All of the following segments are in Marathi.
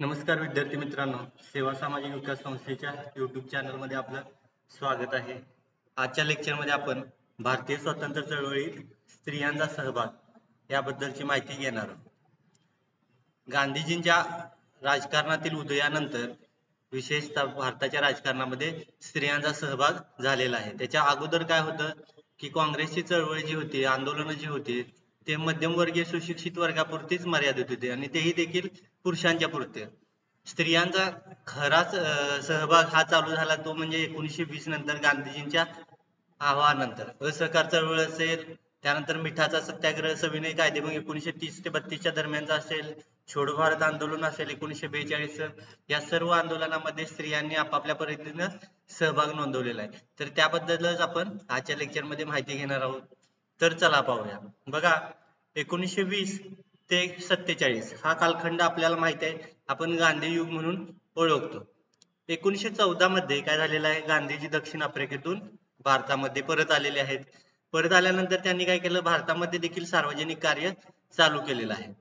नमस्कार विद्यार्थी मित्रांनो सेवा सामाजिक विकास संस्थेच्या युट्यूब चॅनलमध्ये आपलं स्वागत आहे. आजच्या लेक्चरमध्ये आपण भारतीय स्वातंत्र्य चळवळीत स्त्रियांचा सहभाग याबद्दलची माहिती घेणार आहोत. गांधीजींच्या राजकारणातील उदयानंतर विशेषतः भारताच्या राजकारणामध्ये स्त्रियांचा सहभाग झालेला आहे. त्याच्या अगोदर काय होतं की काँग्रेसची चळवळ जी होती आंदोलनं जी होती ते मध्यमवर्गीय सुशिक्षित वर्गापुरतीच मर्यादित होते आणि तेही देखील पुरुषांच्या पुरते. स्त्रियांचा खराच सहभाग हा चालू झाला तो म्हणजे एकोणीसशे वीस नंतर गांधीजींच्या आवाहानंतर. असहकार चळवळ असेल त्यानंतर मिठाचा सत्याग्रह सविनय कायदे मग एकोणीसशे तीस ते बत्तीसच्या दरम्यानचा असेल छोडो भारत आंदोलन असेल एकोणीसशे बेचाळीस या सर्व आंदोलनामध्ये स्त्रियांनी आपापल्या पद्धतीनं सहभाग नोंदवलेला आहे. तर त्याबद्दलच आपण आजच्या लेक्चरमध्ये माहिती घेणार आहोत. तर चला पाहूया. बघा एकोणीसशे वीस ते सत्तेचाळीस हा कालखंड आपल्याला माहीत आहे. आपण गांधी युग म्हणून ओळखतो. एकोणीसशे चौदा मध्ये काय झालेलं आहे? गांधीजी दक्षिण आफ्रिकेतून भारतामध्ये परत आलेले आहेत. परत आल्यानंतर त्यांनी काय केलं? भारतामध्ये देखील सार्वजनिक कार्य चालू केलेलं आहे.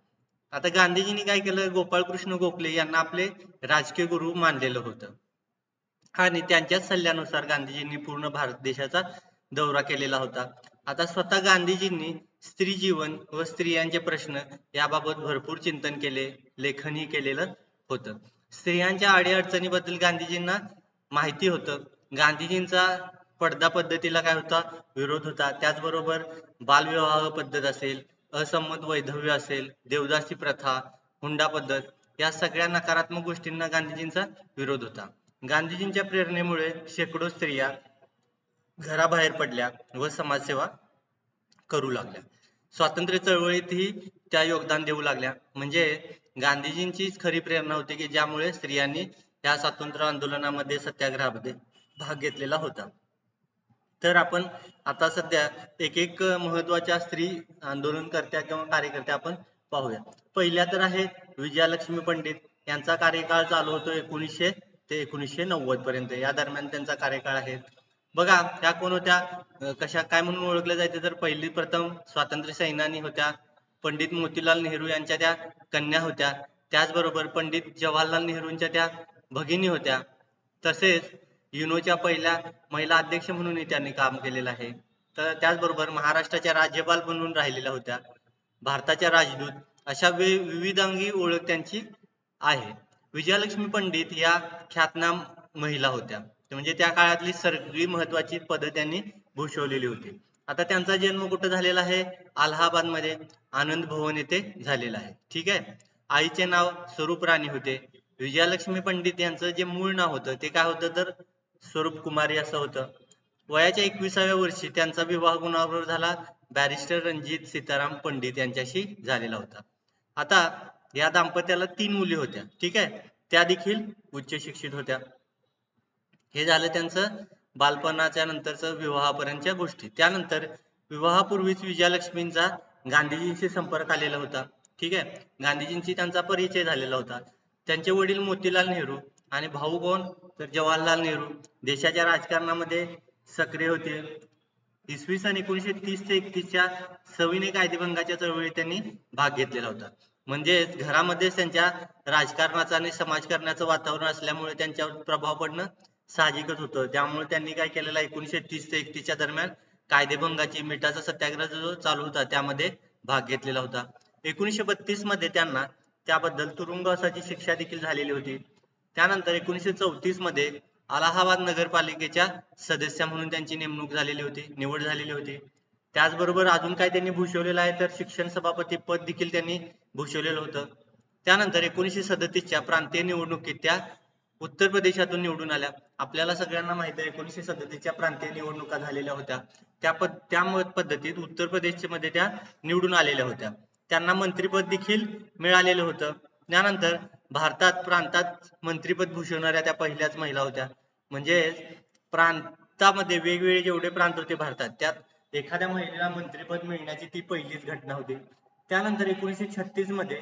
आता गांधीजींनी काय केलं? गोपाळकृष्ण गोखले यांना आपले राजकीय गुरु मानलेलं होतं. आणि त्यांच्याच सल्ल्यानुसार गांधीजींनी पूर्ण भारत देशाचा दौरा केलेला होता. आता स्वतः गांधीजींनी स्त्री जीवन व स्त्रियांचे प्रश्न याबाबत भरपूर चिंतन केले लेखनही केलेलं होतं. स्त्रियांच्या अडीअडचणीबद्दल गांधीजींना माहिती होतं. गांधीजींचा पडदा पद्धतीला काय होता? विरोध होता. त्याचबरोबर बालविवाह पद्धत असेल असंमत वैधव्य असेल देवदासी प्रथा हुंडा पद्धत या सगळ्या नकारात्मक गोष्टींना गांधीजींचा विरोध होता. गांधीजींच्या प्रेरणेमुळे शेकडो स्त्रिया घराबाहेर पडल्या व समाजसेवा करू लागल्या. स्वातंत्र्य चळवळीतही त्या योगदान देऊ लागल्या. म्हणजे गांधीजींचीच खरी प्रेरणा होती की ज्यामुळे स्त्रियांनी या स्वातंत्र्य आंदोलनामध्ये सत्याग्रहामध्ये भाग घेतलेला होता. तर आपण आता सध्या एक एक महत्त्वाच्या स्त्री आंदोलनकर्त्या किंवा कार्यकर्त्या आपण पाहूया. पहिल्या तर आहे विजयालक्ष्मी पंडित. यांचा कार्यकाळ चालू होतो एकोणीसशे ते एकोणीसशे नव्वद पर्यंत. या दरम्यान त्यांचा कार्यकाळ आहे. बघा त्या कोण होत्या? कशा काय म्हणून ओळखल्या जायचे? तर पहिली प्रथम स्वातंत्र्य सैनानी होत्या. पंडित मोतीलाल नेहरू यांच्या त्या कन्या होत्या. त्याचबरोबर पंडित जवाहरलाल नेहरूंच्या त्या भगिनी होत्या. तसेच युनोच्या पहिल्या महिला अध्यक्ष म्हणूनही त्यांनी काम केलेलं आहे. तर त्याचबरोबर महाराष्ट्राच्या राज्यपाल म्हणून राहिलेल्या होत्या. भारताच्या राजदूत. अशा वे- विविधांगी ओळख त्यांची आहे. विजयालक्ष्मी पंडित या ख्यातनाम महिला होत्या. म्हणजे त्या काळातली सगळी महत्वाची पदं त्यांनी भूषवलेली होती. आता त्यांचा जन्म कुठं झालेला आहे? अलाहाबादमध्ये आनंद भवन येथे झालेला आहे. ठीक आहे? आईचे नाव स्वरूप राणी होते. विजयालक्ष्मी पंडित यांचं जे मूळ नाव होतं ते काय होतं तर? स्वरूप कुमारी असं होतं. वयाच्या एकविसाव्या वर्षी त्यांचा विवाह गुणाबरोबर झाला. बॅरिस्टर रणजित सीताराम पंडित यांच्याशी झालेला होता. आता या दाम्पत्याला तीन मुली होत्या. ठीक आहे? त्या देखील उच्च शिक्षित होत्या. हे झालं त्यांचं बालपणाच्या नंतरचं विवाहापर्यंतच्या गोष्टी. त्यानंतर विवाहापूर्वीच विजयालक्ष्मींचा गांधीजींशी संपर्क आलेला होता. ठीक आहे? गांधीजींशी त्यांचा परिचय झालेला होता. त्यांचे वडील मोतीलाल नेहरू आणि भाऊ कोण? तर जवाहरलाल नेहरू. देशाच्या राजकारणामध्ये सक्रिय होते. इसवी सन एकोणीशे तीस ते एकतीसच्या सविनय कायदेभंगाच्या चळवळीत त्यांनी भाग घेतलेला होता. म्हणजेच घरामध्ये त्यांच्या राजकारणाचा आणि समाजकारणाचं वातावरण असल्यामुळे त्यांच्यावर प्रभाव पडणं साहजिकच होतं. त्यामुळे त्यांनी काय केलेलं एकोणीसशे तीस ते एकतीसच्या दरम्यान कायदेभंगाची मिठाचा सत्याग्रह जो चालू होता त्यामध्ये भाग घेतलेला होता. एकोणीसशे बत्तीसमध्ये त्यांना त्याबद्दल तुरुंगवासाची शिक्षा देखील झालेली होती. त्यानंतर एकोणीसशे चौतीसमध्ये अलाहाबाद नगरपालिकेच्या सदस्य म्हणून त्यांची नेमणूक झालेली होती निवड झालेली होती. त्याचबरोबर अजून काय त्यांनी भूषवलेलं आहे तर शिक्षण सभापती पद देखील त्यांनी भूषवलेलं होतं. त्यानंतर एकोणीसशे सदतीसच्या प्रांतीय निवडणुकीत त्या उत्तर प्रदेशातून निवडून आल्या. आपल्याला सगळ्यांना माहिती आहे एकोणीसशे सदतीसच्या प्रांतीय निवडणुका झालेल्या होत्या. त्या पद त्या पद्धतीत उत्तर प्रदेशच्या मध्ये त्या निवडून आलेल्या होत्या. त्यांना मंत्रीपद देखील मिळालेलं होतं. त्यानंतर भारतात प्रांतात मंत्रीपद भूषवणाऱ्या त्या पहिल्याच महिला होत्या. म्हणजे प्रांतामध्ये वेगवेगळे जेवढे प्रांत होते भारतात त्यात एखाद्या महिलेला मंत्रीपद मिळण्याची ती पहिलीच घटना होती. त्यानंतर एकोणीसशे छत्तीसमध्ये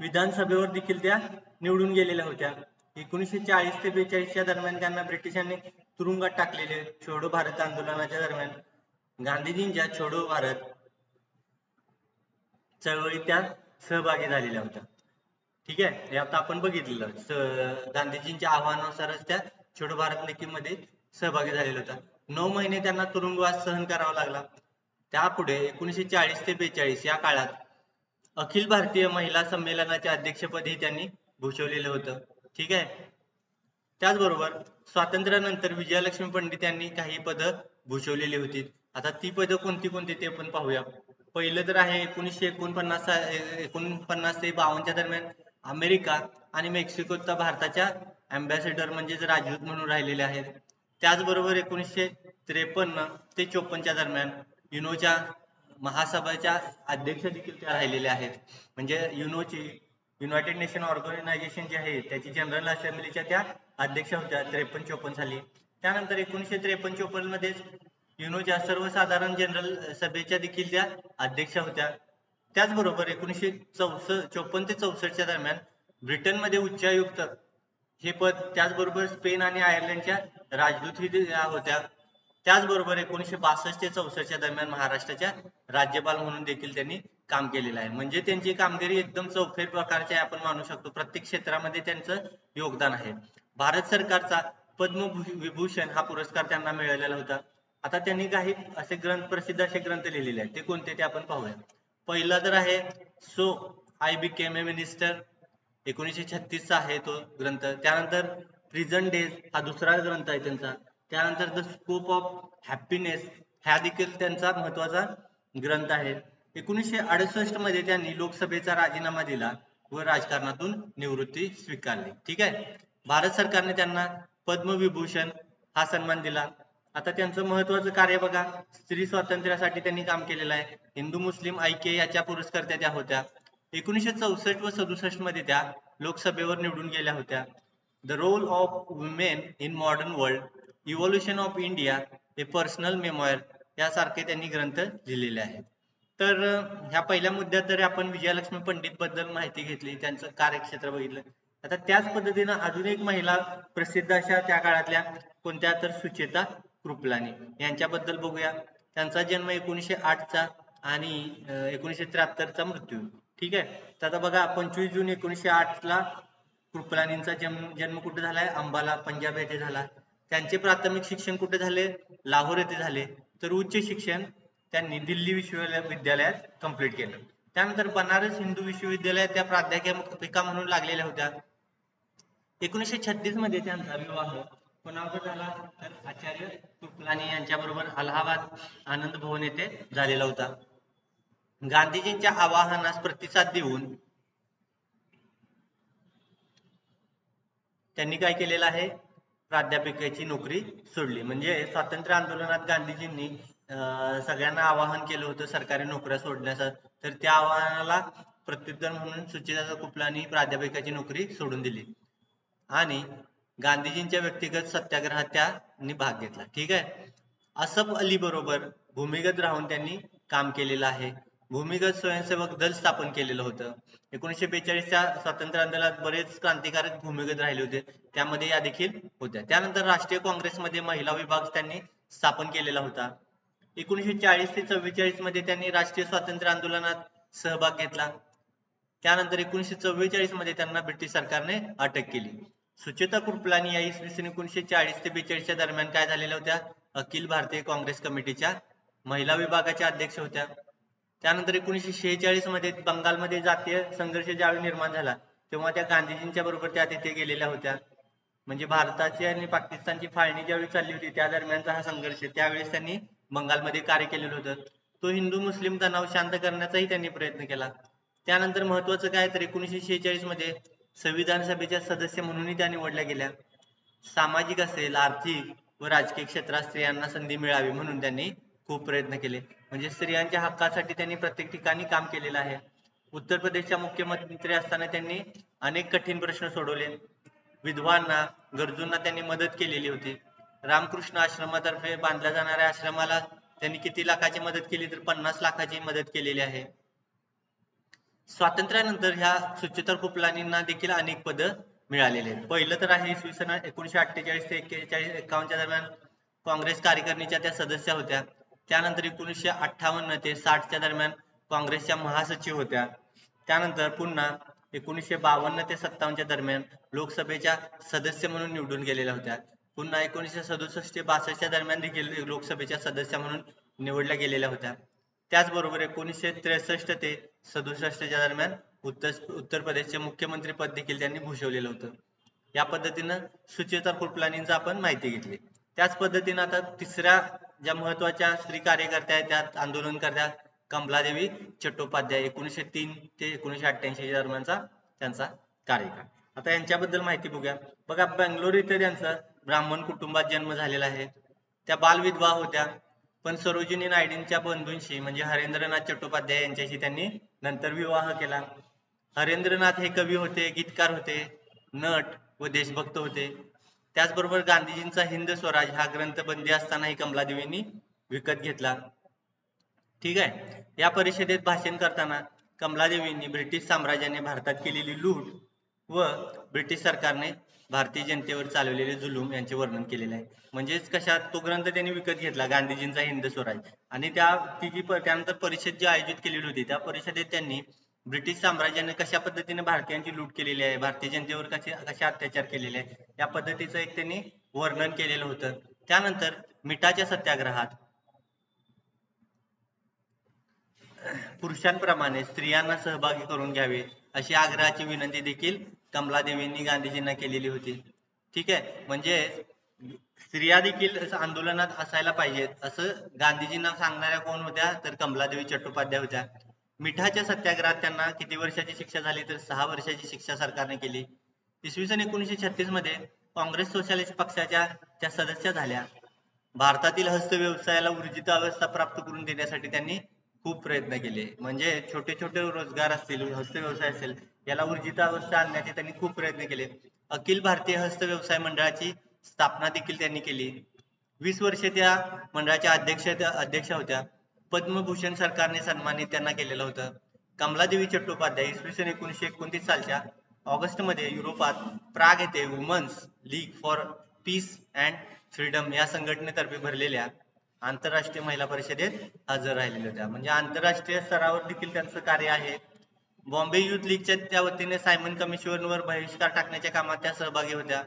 विधानसभेवर देखील त्या निवडून गेलेल्या होत्या. एकोणीसशे चाळीस ते बेचाळीसच्या दरम्यान त्यांना ब्रिटिशांनी तुरुंगात टाकलेले छोडो भारत आंदोलनाच्या दरम्यान. गांधीजींच्या छोडो भारत चळवळीत त्या सहभागी झालेल्या होत्या. ठीक आहे? हे आता आपण बघितलेलं गांधीजींच्या आव्हानानुसारच त्या छोडो भारत नेकीमध्ये सहभागी झालेला होता नऊ महिने त्यांना तुरुंगवास सहन करावा लागला. त्यापुढे एकोणीसशे चाळीस ते बेचाळीस या काळात अखिल भारतीय महिला संमेलनाचे अध्यक्षपदही त्यांनी भूषवलेलं होतं. ठीक आहे? त्याचबरोबर स्वातंत्र्यानंतर विजयालक्ष्मी पंडित यांनी काही पदं भूषवलेली होती. आता ती पदं कोणती कोणती ते पण पाहूया. पहिलं तर आहे एकोणीसशे एकोणपन्नास एकोणपन्नास ते बावनच्या दरम्यान अमेरिका आणि मेक्सिकोचा भारताच्या अँबॅसेडर म्हणजेच राजदूत म्हणून राहिलेले आहेत. त्याचबरोबर एकोणीसशे त्रेपन्न ते चोपन्नच्या दरम्यान युनोच्या महासभेच्या अध्यक्ष देखील त्या राहिलेल्या आहेत. म्हणजे युनोची युनायटेड नेशन ऑर्गनायझेशन जे आहे त्याची जनरल असेंब्लीच्या त्या अध्यक्ष होत्या त्रेपन्न चोपन्न साली. त्यानंतर एकोणीसशे त्रेपन्न चोपन्नमध्ये युनोच्या सर्वसाधारण जनरल सभेच्या देखील त्या अध्यक्ष होत्या. त्याचबरोबर एकोणीसशे चौसष्ट चोपन्न ते चौसष्टच्या दरम्यान ब्रिटनमध्ये उच्चायुक्त हे पद त्याचबरोबर स्पेन आणि आयर्लंडच्या राजदूत ही होत्या. त्याचबरोबर एकोणीशे बासष्ट ते चौसष्टच्या दरम्यान महाराष्ट्राच्या राज्यपाल म्हणून देखील त्यांनी काम केलेलं आहे. म्हणजे त्यांची कामगिरी एकदम चौफेर प्रकारची आपण मानू शकतो. प्रत्येक क्षेत्रामध्ये त्यांचं योगदान आहे. भारत सरकारचा पद्मविभूषण हा पुरस्कार त्यांना मिळालेला होता. आता त्यांनी काही असे ग्रंथ प्रसिद्ध असे ग्रंथ लिहिलेले आहेत. ते कोणते ते आपण पाहूया पहिला तर आहे so I became a minister. एकोणीसशे छत्तीसचा आहे तो ग्रंथ. त्यानंतर प्रिझन डेज हा दुसरा ग्रंथ आहे त्यांचा. त्यानंतर द स्कोप ऑफ हॅपीनेस हा देखील त्यांचा महत्त्वाचा ग्रंथ आहे. एकोणीसशे अडुसष्टमध्ये त्यांनी लोकसभेचा राजीनामा दिला व राजकारणातून निवृत्ती स्वीकारली. ठीक आहे? भारत सरकारने त्यांना पद्मविभूषण हा सन्मान दिला. आता त्यांचं महत्वाचं कार्य बघा. स्त्री स्वातंत्र्यासाठी त्यांनी काम केलेलं आहे. हिंदू मुस्लिम ऐक्य याच्या पुरस्कर्त्या त्या होत्या. एकोणीसशे चौसष्ट व सदुसष्टमध्ये त्या लोकसभेवर निवडून गेल्या होत्या. The role of women in modern world evolution of India a personal memoir यासारखे त्यांनी ग्रंथ लिहिलेले आहेत. तर ह्या पहिल्या मुद्द्यात तरी आपण विजयालक्ष्मी पंडित बद्दल माहिती घेतली त्यांचं कार्यक्षेत्र बघितलं आता त्याच पद्धतीनं अजून एक महिला प्रसिद्ध अशा त्या काळातल्या कोणत्या तर सुचेता कृपलानी. यांच्याबद्दल बघूया. त्यांचा जन्म एकोणीसशे आठचा आणि एकोणीसशे त्र्याहत्तरचा मृत्यू. ठीक आहे? तर आता बघा पंचवीस जून एकोणीसशे आठ ला कृपलानींचा जन्म जन्म कुठे झालाय? अंबाला पंजाब येथे झाला. त्यांचे प्राथमिक शिक्षण कुठे झाले? लाहोर येथे झाले. तर उच्च शिक्षण त्यांनी दिल्ली विश्वविद्यालयात कंप्लीट केलं. त्यानंतर बनारस हिंदू विश्वविद्यालयात त्या प्राध्यापिका म्हणून लागलेल्या होत्या. एकोणीसशे छत्तीसमध्ये त्यांचा विवाह कोणावर झाला? तर आचार्य कृपलानी यांच्याबरोबर अलाहाबाद आनंद भवन येथे झालेला होता. गांधीजींच्या आवाहनास प्रतिसाद देऊन त्यांनी काय केलेलं आहे? प्राध्यापिकेची नोकरी सोडली. म्हणजे स्वातंत्र्य आंदोलनात गांधीजींनी सगळ्यांना आवाहन केलं होतं सरकारी नोकऱ्या सोडण्याचं. तर त्या आवाहनाला प्रत्युत्तर म्हणून सुचिता कुपलानी प्राध्यापिकाची नोकरी सोडून दिली. आणि गांधीजींच्या व्यक्तिगत सत्याग्रहात त्यांनी भाग घेतला. ठीक आहे? असफ अली बरोबर भूमिगत राहून त्यांनी काम केलेलं आहे. भूमिगत स्वयंसेवक दल स्थापन केलेलं होतं. एकोणीसशे बेचाळीसच्या स्वातंत्र्य आंदोलनात बरेच क्रांतिकारक भूमिगत राहिले होते. त्यामध्ये या देखील होत्या. त्यानंतर राष्ट्रीय काँग्रेसमध्ये महिला विभाग त्यांनी स्थापन केलेला होता. एकोणीसशे चाळीस ते चव्वेचाळीसमध्ये त्यांनी राष्ट्रीय स्वातंत्र्य आंदोलनात सहभाग घेतला. त्यानंतर एकोणीसशे चव्वेचाळीसमध्ये त्यांना ब्रिटिश सरकारने अटक केली. सुचेता कृपलानी या इसवी सन एकोणीसशे चाळीस ते बेचाळीसच्या दरम्यान काय झालेल्या होत्या? अखिल भारतीय काँग्रेस कमिटीच्या महिला विभागाच्या अध्यक्ष होत्या. त्यानंतर एकोणीसशे शेहेचाळीसमध्ये बंगालमध्ये जातीय संघर्ष ज्यावेळी निर्माण झाला तेव्हा त्या गांधीजींच्या बरोबर त्या तिथे गेलेल्या होत्या. म्हणजे भारताची आणि पाकिस्तानची फाळणी ज्यावेळी चालली होती त्या दरम्यानचा हा संघर्ष त्यावेळेस त्यांनी बंगालमध्ये कार्य केलेलं होतं. तो हिंदू मुस्लिम तणाव शांत करण्याचाही त्यांनी प्रयत्न केला. त्यानंतर महत्वाचं काय तर एकोणीसशे शेहेचाळीसमध्ये संविधान सभेच्या सदस्य म्हणूनही त्या निवडल्या गेल्या. सामाजिक असेल आर्थिक व राजकीय क्षेत्रात स्त्रियांना संधी मिळावी म्हणून त्यांनी खूप प्रयत्न केले. म्हणजे स्त्रियांच्या हक्कासाठी त्यांनी प्रत्येक ठिकाणी काम केलेलं आहे. उत्तर प्रदेशच्या मुख्यमंत्री असताना त्यांनी अनेक कठीण प्रश्न सोडवले. विधवांना गरजूंना त्यांनी मदत केलेली होती. रामकृष्ण आश्रमातर्फे बांधल्या जाणाऱ्या आश्रमाला त्यांनी किती लाखाची मदत केली तर पन्नास लाखाची मदत केलेली आहे. स्वातंत्र्यानंतर ह्या सुचिता कुपलानींना देखील अनेक पद मिळालेले आहेत. पहिलं तर आहे इसवी सन एकोणीशे अठ्ठेचाळीस ते एक्केचाळीस एक्कावन्नच्या दरम्यान काँग्रेस कार्यकारिणीच्या त्या सदस्य होत्या. त्यानंतर एकोणीसशे अठ्ठावन्न ते साठच्या दरम्यान काँग्रेसच्या महासचिव होत्या. त्यानंतर पुन्हा एकोणीसशे बावन्न ते सत्तावन्नच्या दरम्यान लोकसभेच्या सदस्य म्हणून निवडून गेलेल्या होत्या. पुन्हा एकोणीसशे सदुसष्ट ते बासष्टच्या दरम्यान देखील लोकसभेच्या सदस्य म्हणून निवडल्या गेलेल्या होत्या. त्याचबरोबर एकोणीसशे त्रेसष्ट ते सदुसष्टच्या दरम्यान उत्तर उत्तर प्रदेशचे मुख्यमंत्री पद देखील त्यांनी भूषवलेलं होतं. या पद्धतीनं सुचेता कुलकर्णींचा आपण माहिती घेतली. त्याच पद्धतीनं आता तिसऱ्या ज्या महत्त्वाच्या स्त्री कार्यकर्त्या आहेत त्यात आंदोलनकर्त्या कमलादेवी चट्टोपाध्याय एकोणीसशे तीन ते एकोणीसशे अठ्ठ्याऐंशी दरम्यानचा त्यांचा कार्यकाळ. आता यांच्याबद्दल माहिती बघूया. बघा बेंगलोर इथे त्यांचा ब्राह्मण कुटुंबात जन्म झालेला आहे. त्या बालविधवा होत्या पण सरोजिनी नायडींच्या बंधूंशी म्हणजे हरेंद्रनाथ चट्टोपाध्याय यांच्याशी त्यांनी नंतर विवाह केला. हरेंद्रनाथ हे कवी होते गीतकार होते नट व देशभक्त होते. त्याचबरोबर गांधीजींचा हिंद स्वराज हा ग्रंथ बंदी असतानाही कमलादेवींनी विकत घेतला. ठीक आहे? या परिषदेत भाषण करताना कमलादेवींनी ब्रिटिश साम्राज्याने भारतात केलेली लूट व ब्रिटिश सरकारने भारतीय जनतेवर चालवलेले जुलूम यांचे वर्णन केलेले आहे. म्हणजेच कशात? तो ग्रंथ त्यांनी विकत घेतला गांधीजींचा हिंद स्वराज. आणि त्या तिची त्यानंतर परिषद जी आयोजित केलेली होती त्या परिषदेत त्यांनी ब्रिटिश साम्राज्याने कशा पद्धतीने भारतीयांची लूट केलेली आहे भारतीय जनतेवर कसे कसे अत्याचार केलेले आहेत या पद्धतीचं एक त्यांनी वर्णन केलेलं होतं. त्यानंतर मिठाच्या सत्याग्रहात पुरुषांप्रमाणे स्त्रियांना सहभागी करून घ्यावे अशी आग्रहाची विनंती देखील कमलादेवींनी गांधीजींना केलेली होती. ठीक आहे? म्हणजे स्त्रिया देखील आंदोलनात असायला पाहिजेत असं गांधीजींना सांगणाऱ्या कोण होत्या? तर कमलादेवी चट्टोपाध्याय होत्या. मिठाच्या सत्याग्रहात त्यांना किती वर्षाची शिक्षा झाली तर सहा वर्षाची शिक्षा सरकारने केली? इसवी सन एकोणीसशे छत्तीसमध्ये काँग्रेस सोशलिस्ट पक्षाच्या त्या सदस्य झाल्या भारतातील हस्तव्यवसायाला ऊर्जित अवस्था प्राप्त करून देण्यासाठी त्यांनी खूप प्रयत्न केले. म्हणजे छोटे छोटे रोजगार असतील हस्तव्यवसाय असेल याला ऊर्जित अवस्था आणण्याचे त्यांनी खूप प्रयत्न केले. अखिल भारतीय हस्तव्यवसाय मंडळाची स्थापना देखील त्यांनी केली. वीस वर्षे त्या मंडळाच्या अध्यक्ष अध्यक्ष होत्या. पद्मभूषण सरकारने सन्मानित त्यांना केलेलं होतं. कमलादेवी चट्टोपाध्याय इसवी सन एकोणीसशे एकोणतीस सालच्या ऑगस्टमध्ये युरोपात प्राग येथे women's league for peace and freedom या संघटनेतर्फे भरलेल्या आंतरराष्ट्रीय महिला परिषदेत हजर राहिलेल्या होत्या. म्हणजे आंतरराष्ट्रीय स्तरावर देखील त्यांचं कार्य आहे. बॉम्बे युथ लीगच्या त्या वतीने सायमन कमिशनवर बहिष्कार टाकण्याच्या कामात त्या सहभागी होत्या.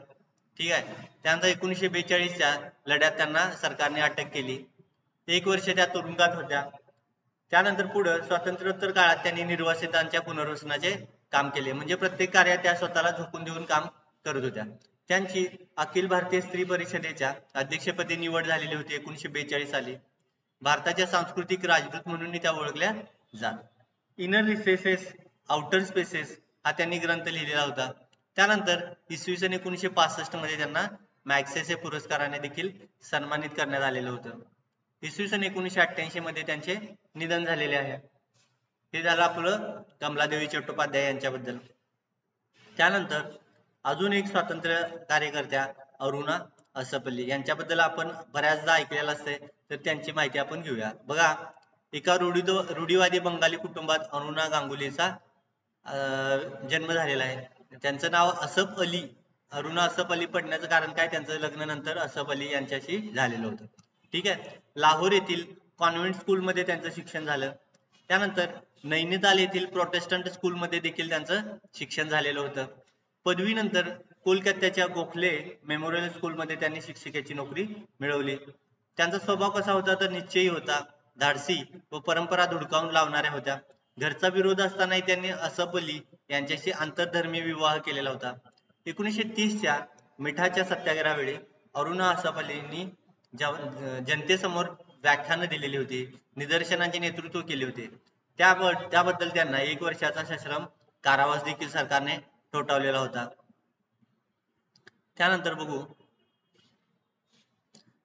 ठीक आहे. त्यानंतर एकोणीसशे बेचाळीसच्या लढ्यात त्यांना सरकारने अटक केली. एक वर्ष त्या तुरुंगात होत्या. त्यानंतर पुढे स्वातंत्र्योत्तर काळात त्यांनी निर्वासितांच्या पुनर्वसनाचे काम केले. म्हणजे प्रत्येक कार्यात त्या स्वतःला झोकून देऊन काम करत होत्या. त्यांची अखिल भारतीय स्त्री परिषदेच्या अध्यक्षपदी निवड झालेली होती एकोणीशे बेचाळीस साली. भारताच्या सांस्कृतिक राजदूत म्हणून त्या ओळखल्या जात. इनर रिसेसेस आउटर स्पेसेस हा त्यांनी ग्रंथ लिहिलेला होता. त्यानंतर इसवी सन एकोणीशे पासष्टमध्ये त्यांना मॅक्सेसे पुरस्काराने देखील सन्मानित करण्यात आलेलं होतं. इसवी सन एकोणीसशे अठ्ठ्याऐंशी मध्ये त्यांचे निधन झालेले आहे. हे झालं आपलं कमलादेवी चट्टोपाध्याय यांच्याबद्दल. त्यानंतर अजून एक स्वातंत्र्य कार्यकर्त्या अरुणा असपल्ली यांच्याबद्दल आपण बऱ्याचदा ऐकलेलं असते तर त्यांची माहिती आपण घेऊया. बघा एका रूढी रूढीवादी बंगाली कुटुंबात अरुणा गांगुलीचा अं, जन्म झालेला आहे. त्यांचं नाव असफ अली. अरुणा असफ अली पडण्याचं कारण काय? त्यांचं लग्न नंतर असफ अली यांच्याशी झालेलं होतं. ठीक आहे? लाहोर येथील कॉन्व्हेंट स्कूलमध्ये त्यांचं शिक्षण झालं. त्यानंतर नैनिताल येथील प्रोटेस्टंट स्कूलमध्ये देखील त्यांचं शिक्षण झालेलं होतं. पदवीनंतर कोलकात्याच्या गोखले मेमोरियल स्कूलमध्ये त्यांनी शिक्षकाची नोकरी मिळवली. त्यांचा स्वभाव कसा होता तर निश्चयी होता. धाडसी व परंपरा धुडकावून लावणाऱ्या होत्या. घरचा विरोध असतानाही त्यांनी असफ अली यांच्याशी आंतरधर्मीय विवाह केलेला होता. एकोणीसशे तीसच्या मिठाच्या सत्याग्रहावेळी अरुणा असफ अलींनी जनतेसमोर व्याख्यानं दिलेली होती निदर्शनांचे नेतृत्व केले होते. त्याबद्दल त्यांना एक वर्षाचा सश्रम कारावास देखील सरकारने ठोठावलेला होता. त्यानंतर बघू.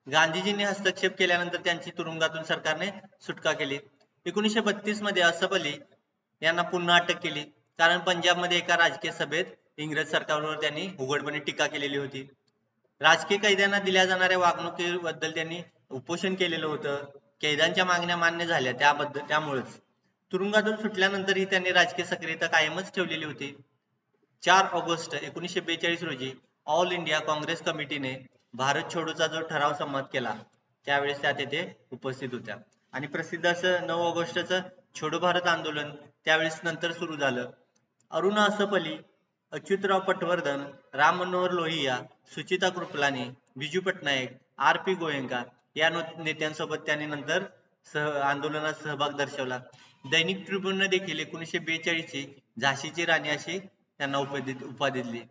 गांधीजींनी हस्तक्षेप केल्यानंतर त्यांची तुरुंगातून सरकारने सुटका केली. एकोणीशे बत्तीसमध्ये असफ अली यांना पुन्हा अटक केली. कारण पंजाबमध्ये एका राजकीय सभेत इंग्रज सरकारवर त्यांनी उघडपणे टीका केलेली होती. राजकीय कैद्यांना दिल्या जाणाऱ्या वागणुकीबद्दल त्यांनी उपोषण केलेलं होतं. कैद्यांच्या मागण्या मान्य झाल्या त्याबद्दल त्यामुळेच. तुरुंगातून सुटल्यानंतरही त्यांनी राजकीय सक्रियता कायमच ठेवलेली होती. चार ऑगस्ट एकोणीसशे बेचाळीस रोजी ऑल इंडिया काँग्रेस कमिटीने भारत छोडोचा जो ठराव संमत केला त्यावेळेस त्या तेथे उपस्थित होत्या. आणि प्रसिद्ध असं नऊ ऑगस्टचं छोडो भारत आंदोलन त्यावेळेस नंतर सुरू झालं. अरुणा असपली अच्युतराव पटवर्धन राम मनोहर लोहिया सुचिता कृपलानी बिजू पटनायक आर पी गोयंका या नेत्यांसोबत त्यांनी नंतर सह आंदोलनात सहभाग दर्शवला. दैनिक ट्रिब्यूनने देखील एकोणीसशे बेचाळीस ची झाशीची राणी अशी त्यांना उपाधी उपाधी दिली.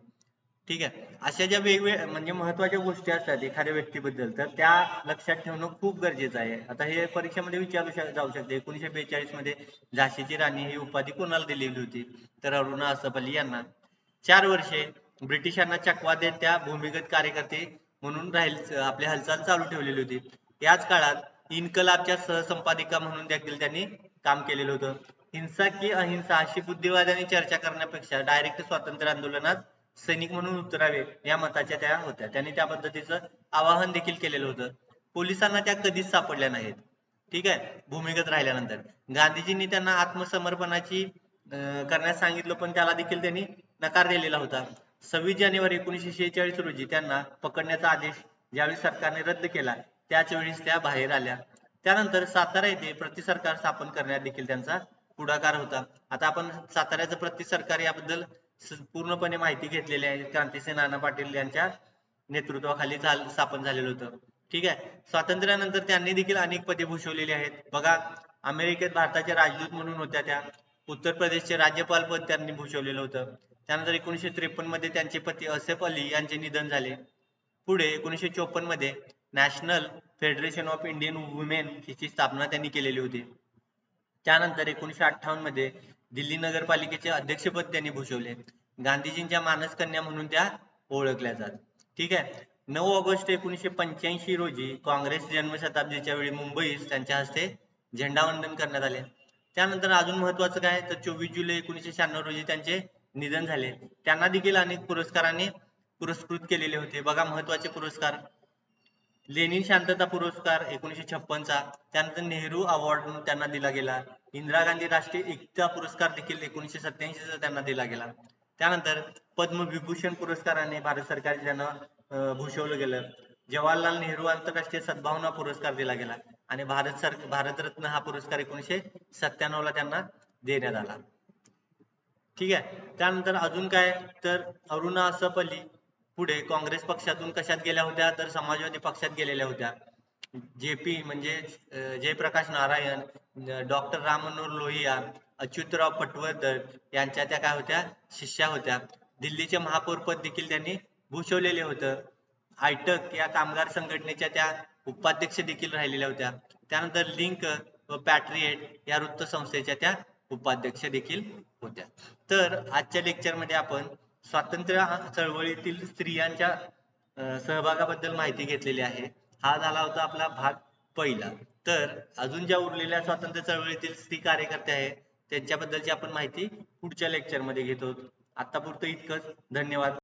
ठीक आहे. अशा ज्या वेगवेगळ्या म्हणजे महत्त्वाच्या गोष्टी असतात एखाद्या व्यक्तीबद्दल तर त्या लक्षात ठेवणं खूप गरजेचं आहे. आता हे परीक्षेमध्ये विचारू शक जाऊ शकते. एकोणीसशे बेचाळीसमध्ये झाशीची राणी ही उपाधी कोणाला दिलेली होती? तर अरुणा असफली यांना. चार वर्षे ब्रिटिशांना चकवा देत त्या भूमिगत कार्यकर्ते म्हणून राहील आपली हालचाल चालू ठेवलेली होती. याच काळात इन्कलाबच्या सहसंपादिका म्हणून देखील त्यांनी काम केलेलं होतं. हिंसा की अहिंसा अशी बुद्धिवादाने चर्चा करण्यापेक्षा डायरेक्ट स्वातंत्र्य आंदोलनात सैनिक म्हणून उतरावे या मताच्या त्या होत्या. त्यांनी त्या पद्धतीचं आवाहन देखील केलेलं होतं. पोलिसांना त्या कधीच सापडल्या नाहीत. ठीक आहे? भूमिगत राहिल्यानंतर. गांधीजींनी त्यांना आत्मसमर्पणाची करण्यास सांगितलं पण त्याला देखील त्यांनी नकार दिलेला होता. सव्वीस जानेवारी एकोणीसशे शेहेचाळीस रोजी त्यांना पकडण्याचा आदेश ज्यावेळी सरकारने रद्द केला त्याच वेळीच त्या बाहेर आल्या. त्यानंतर सातारा येथे प्रतिसरकार स्थापन करण्यात देखील त्यांचा पुढाकार होता. आता आपण साताऱ्याचं प्रतिसरकार याबद्दल पूर्णपणे माहिती घेतलेली आहे. क्रांतिसिंह नाना पाटील यांच्या नेतृत्वाखाली स्थापन झालेलं होतं. ठीक आहे? स्वातंत्र्यानंतर त्यांनी देखील अनेक पदे भूषवलेली आहेत. बघा अमेरिकेत भारताच्या राजदूत म्हणून होत्या त्या. उत्तर प्रदेशचे राज्यपाल पद त्यांनी भूषवलेलं होतं. त्यानंतर एकोणीसशे त्रेपन्नमध्ये त्यांचे पती असेफ अली यांचे निधन झाले. पुढे एकोणीसशे चोपन्नमध्ये National Federation of Indian Women हिची स्थापना त्यांनी केलेली होती. त्यानंतर एकोणीसशे अठ्ठावन्नमध्ये दिल्ली नगरपालिकेचे अध्यक्षपद त्यांनी भूषवले. गांधीजींच्या मानसकन्या म्हणून त्या ओळखल्या जात. ठीक आहे? नऊ ऑगस्ट एकोणीसशे पंच्याऐंशी रोजी काँग्रेस जन्मशताब्दीच्या वेळी मुंबईत त्यांच्या हस्ते झेंडावंदन करण्यात आले. त्यानंतर अजून महत्वाचं काय? तर चोवीस जुलै एकोणीसशे शहाण्णव रोजी त्यांचे निधन झाले. त्यांना देखील अनेक पुरस्कारांनी पुरस्कृत केलेले होते. बघा महत्त्वाचे पुरस्कार. लेनिन शांतता पुरस्कार एकोणीशे छप्पनचा. त्यानंतर नेहरू अवॉर्ड त्यांना दिला गेला. इंदिरा गांधी राष्ट्रीय एकता पुरस्कार देखील एकोणीशे सत्याऐंशी चा त्यांना दिला गेला. त्यानंतर पद्मविभूषण पुरस्काराने भारत सरकारने त्यांना भूषवलं गेलं. जवाहरलाल नेहरू आंतरराष्ट्रीय सद्भावना पुरस्कार दिला गेला. आणि भारत सर भारतरत्न हा पुरस्कार एकोणीशे सत्त्याण्णव ला त्यांना देण्यात आला. ठीक आहे? त्यानंतर अजून काय? तर अरुणा असपली पुढे काँग्रेस पक्षातून कशात गेल्या होत्या? तर समाजवादी पक्षात गेलेल्या होत्या. जेपी म्हणजे जयप्रकाश नारायण डॉक्टर राम मनोहर लोहिया अच्युतराव पटवर्धन यांच्या त्या काय होत्या? शिष्या होत्या. दिल्लीचे महापौरपद देखील त्यांनी भूषवलेले होतं. आयटक या कामगार संघटनेच्या त्या उपाध्यक्ष देखील राहिलेल्या होत्या. त्यानंतर लिंक व पॅट्रिएट या वृत्तसंस्थेच्या त्या उपाध्यक्ष देखील होत्या. तर आजच्या लेक्चरमध्ये आपण स्वातंत्र्य चळवळीतील स्त्रियांच्या सहभागाबद्दल माहिती घेतलेली आहे. हा झाला होता आपला भाग पहिला. तर अजून ज्या उरलेल्या स्वातंत्र्य चळवळीतील स्त्री कार्यकर्ते आहेत त्यांच्याबद्दलची आपण माहिती पुढच्या लेक्चरमध्ये घेतो. आतापुरतं इतकंच. धन्यवाद.